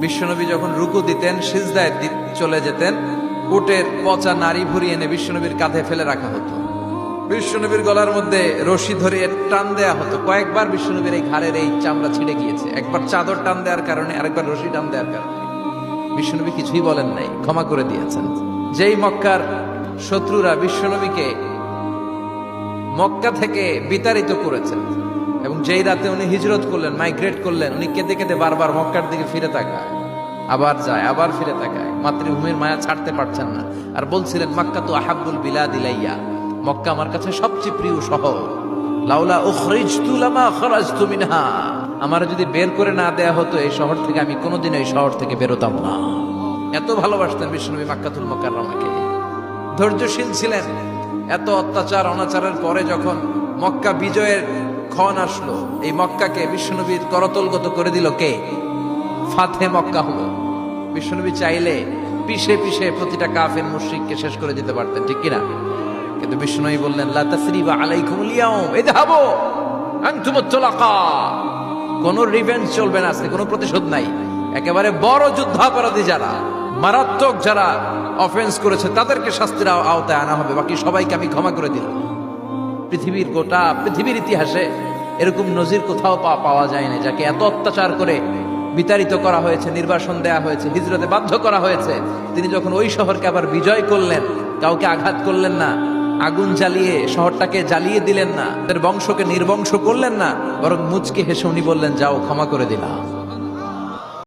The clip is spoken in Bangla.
বিশ্বনবী যখন রুকু দিতেন, সিজদায় চলে যেতেন, উটের পচা নারী ভরি এনে বিশ্বনবীর কাঁধে ফেলে রাখা হতো। বিশ্বনবীর গলার মধ্যে রশি ধরে টান দেয়া হতো। কয়েকবার বিশ্বনবীর এই ঘাড়ের এই চামড়া ছিঁড়ে গিয়েছে। একবার চাদর টান দেওয়ার কারণে, আরেকবার রশি টান দেওয়ার কারণে। বিশ্বনবী কিছুই বলেন নাই, ক্ষমা করে দিয়েছেন। যেই মক্কার শত্রুরা বিশ্বনবীকে মক্কা থেকে বিতাড়িত করেছেন। এবং যেই রাতে উনি হিজরত করলেন মাইগ্রেট করলেন, উনি কেঁদে কেঁদে বারবার মক্কার দিকে ফিরে তাকায়। আবার যায়, আবার ফিরে তাকায়। মাতৃভূমির মায়া ছাড়তে পারছেন না। আর বলছিলেন, মক্কা তো আহাবুল বিলা দিলাইয়া মক্কা আমার কাছে সবচেয়ে প্রিয় শহর। লাউলা উখরিজতু লামা খরাজতু মিনহা। আমার যদি বের করে না দেয়া হতো, এই শহর থেকে আমি কোনোদিন এই শহর থেকে বেরোতাম না। এত ভালোবাসতেন বিষ্ণুবী মাক্কাতুল মোকাররমাকে। ধৈর্যশীল ছিলেন। এত অত্যাচার, অনাচারের পরে যখন মক্কা বিজয়ের ক্ষণ আসলো, এই মক্কাকে বিশ্বনবীর করতলগত করে দিল কে? ফাতে মক্কা হলো। বিশ্বনবী চাইলে পিষে পিষে প্রতিটা কাফের মুশরিককে শেষ করে দিতে পারতেন, ঠিক কিনা? কিন্তু বিষ্ণুই বললেন, লা তাসরিবা আলাইকুমুল ইয়াউম, ইযহাবু আনতুমুত তুলাকা। কোনো রিভেঞ্জ চলবে না আজকে, কোনো প্রতিশোধ নাই। একেবারে বড় যুদ্ধাপরাধী যারা মারাত্মক যারা অফেন্স করেছে, তাদেরকে শাস্তির আওতায় আনা হবে। বাকি সবাইকে আমি ক্ষমা করে দিলাম। পৃথিবীর গোটা, পৃথিবীর ইতিহাসে এরকম নজির কোথাও পাওয়া যায় না যাকে এত অত্যাচার করে বিতাড়িত করা হয়েছে, নির্বাসন দেয়া হয়েছে, হিজরতে বাধ্য করা হয়েছে। তিনি যখন ওই শহরকে আবার বিজয় করলেন, কাউকে আঘাত করলেন না, আগুন জ্বালিয়ে শহরটাকে জ্বালিয়ে দিলেন না, তাদের বংশকে নির্বংশ করলেন না, বরং মুচকে হেসে উনি বললেন, যাও, ক্ষমা করে দিলাম।